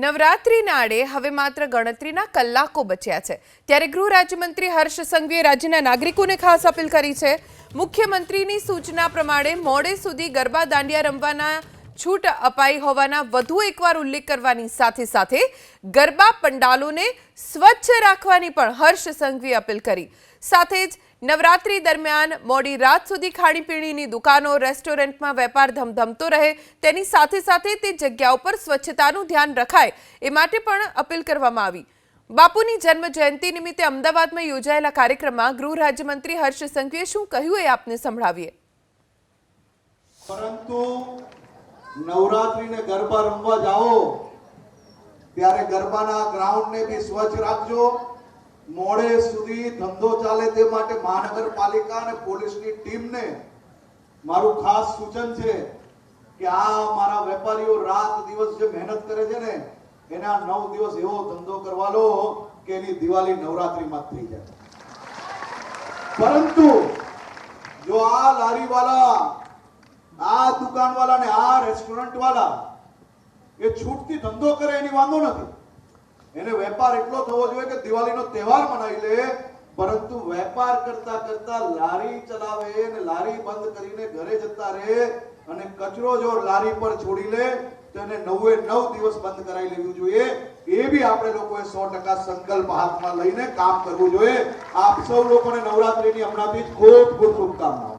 નવરાત્રીના આડે હવે માત્ર ગણતરીના કલાકો બચ્યા છે. ત્યારે ગૃહ રાજ્યમંત્રી હર્ષ સંઘવીએ રાજ્યના નાગરિકોને ખાસ અપીલ કરી છે. મુખ્યમંત્રીની સૂચના પ્રમાણે મોડે સુધી ગરબા દાંડિયા રમવાના છૂટ અપાઈ હોવાના વધુ એકવાર ઉલ્લેખ કરવાની સાથે સાથે ગરબા પંડાલોને સ્વચ્છ રાખવાની પણ હર્ષ સંઘવીએ અપીલ કરી. સાથે જ નવરાત્રી દરમિયાન મોડી રાત સુધી ખાણીપીણીની દુકાનો, રેસ્ટોરન્ટમાં વેપાર ધમધમતો રહે, તેની સાથે સાથે તે જગ્યાઓ પર સ્વચ્છતાનું ધ્યાન રખાય, એ માટે પણ અપીલ કરવામાં આવી. બાપુની જન્મ જયંતિ નિમિત્તે અમદાવાદમાં યોજાયેલા કાર્યક્રમમાં ગૃહ રાજ્યમંત્રી હર્ષ સંઘવીએ શું કહ્યું એ આપને સંભળાવીએ. પરંતુ નવરાત્રીને ગરબા રમવા જાઓ, ત્યારે ગરબાના ગ્રાઉન્ડને બી સ્વચ્છ રાખજો. મોડે સુધી ધંધો ચાલે તે માટે મહાનગરપાલિકા અને પોલીસની ટીમને મારું ખાસ સૂચન છે કે આ મારા વેપારીઓ રાત દિવસ જે મહેનત કરે છે ને, એના નવ દિવસ એવો ધંધો કરવા લો કે એની દિવાળી નવરાત્રીમાં થઈ જાય. પરંતુ જો આ લારીવાલા, આ દુકાનવાળા ને આ રેસ્ટોરન્ટ વાળા એ છૂટથી ધંધો કરે એની વાંધો નથી. એને વેપાર એટલો થવો જોઈએ કે દિવાળીનો તહેવાર મનાવી લે, પરંતુ વેપાર કરતા કરતા લારી ચલાવે અને લારી બંધ કરીને ઘરે જતા રહે અને કચરો જો લારી પર છોડી લે, તો નવે નવ દિવસ બંધ કરાવી લેવું જોઈએ. એ બી આપણે લોકોએ સો ટકા સંકલ્પ હાથમાં લઈને કામ કરવું જોઈએ. આપ સૌ લોકોને નવરાત્રીની હમણાંથી ખૂબ ખૂબ શુભકામનાઓ.